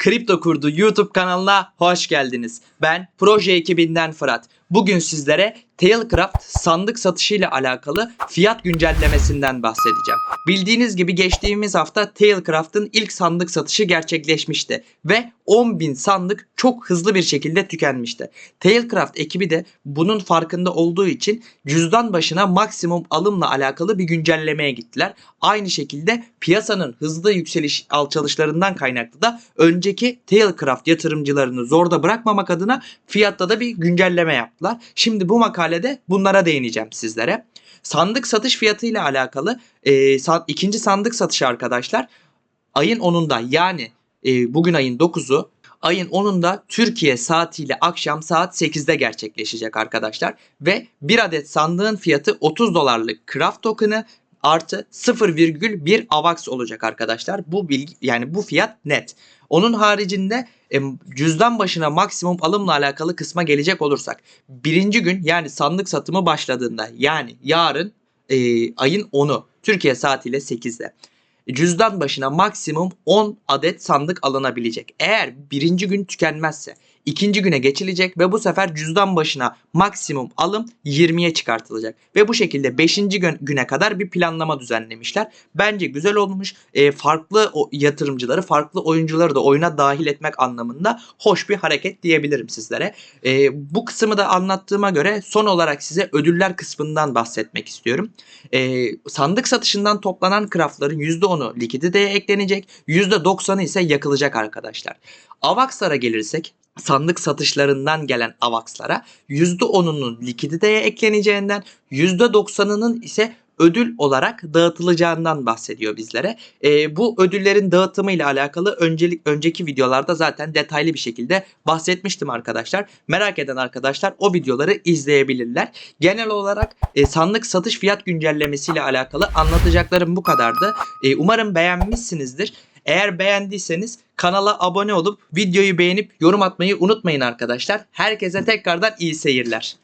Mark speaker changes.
Speaker 1: Kripto Kurdu YouTube kanalına hoş geldiniz. Ben proje ekibinden Fırat. Bugün sizlere Tailcraft sandık satışı ile alakalı fiyat güncellemesinden bahsedeceğim. Bildiğiniz gibi geçtiğimiz hafta Tailcraft'ın ilk sandık satışı gerçekleşmişti ve 10.000 sandık çok hızlı bir şekilde tükenmişti. Tailcraft ekibi de bunun farkında olduğu için cüzdan başına maksimum alımla alakalı bir güncellemeye gittiler. Aynı şekilde piyasanın hızlı yükseliş alçalışlarından kaynaklı da önceki Tailcraft yatırımcılarını zorda bırakmamak adına fiyatta da bir güncelleme yaptılar. Şimdi bu makalede bunlara değineceğim sizlere. Sandık satış fiyatı ile alakalı e, sa- ikinci sandık satışı arkadaşlar ayın 10'unda yani e, bugün ayın 9'u ayın 10'unda Türkiye saatiyle akşam saat 8'de gerçekleşecek arkadaşlar. Ve bir adet sandığın fiyatı 30 dolarlık craft token'ı artı 0,1 AVAX olacak arkadaşlar. Bu bilgi yani bu fiyat net. Onun haricinde em, cüzdan başına maksimum alımla alakalı kısma gelecek olursak birinci gün yani sandık satımı başladığında yani yarın e, ayın 10'u Türkiye saatiyle 8'de cüzdan başına maksimum 10 adet sandık alınabilecek. Eğer birinci gün tükenmezse ikinci güne geçilecek ve bu sefer cüzdan başına maksimum alım 20'ye çıkartılacak. Ve bu şekilde 5. gün, güne kadar bir planlama düzenlemişler. Bence güzel olmuş. E, farklı yatırımcıları, farklı oyuncuları da oyuna dahil etmek anlamında hoş bir hareket diyebilirim sizlere. E, bu kısmı da anlattığıma göre son olarak size ödüller kısmından bahsetmek istiyorum. E, sandık satışından toplanan craftların %10'u likiditeye eklenecek, %90'ı ise yakılacak arkadaşlar. Avax'lara gelirsek sandık satışlarından gelen AVAX'lara %10'unun likiditeye ekleneceğinden %90'ının ise ödül olarak dağıtılacağından bahsediyor bizlere. Ee, bu ödüllerin dağıtımı ile alakalı öncelik önceki videolarda zaten detaylı bir şekilde bahsetmiştim arkadaşlar. Merak eden arkadaşlar o videoları izleyebilirler. Genel olarak e, sandık satış fiyat güncellemesi ile alakalı anlatacaklarım bu kadardı. E, umarım beğenmişsinizdir. Eğer beğendiyseniz kanala abone olup videoyu beğenip yorum atmayı unutmayın arkadaşlar. Herkese tekrardan iyi seyirler.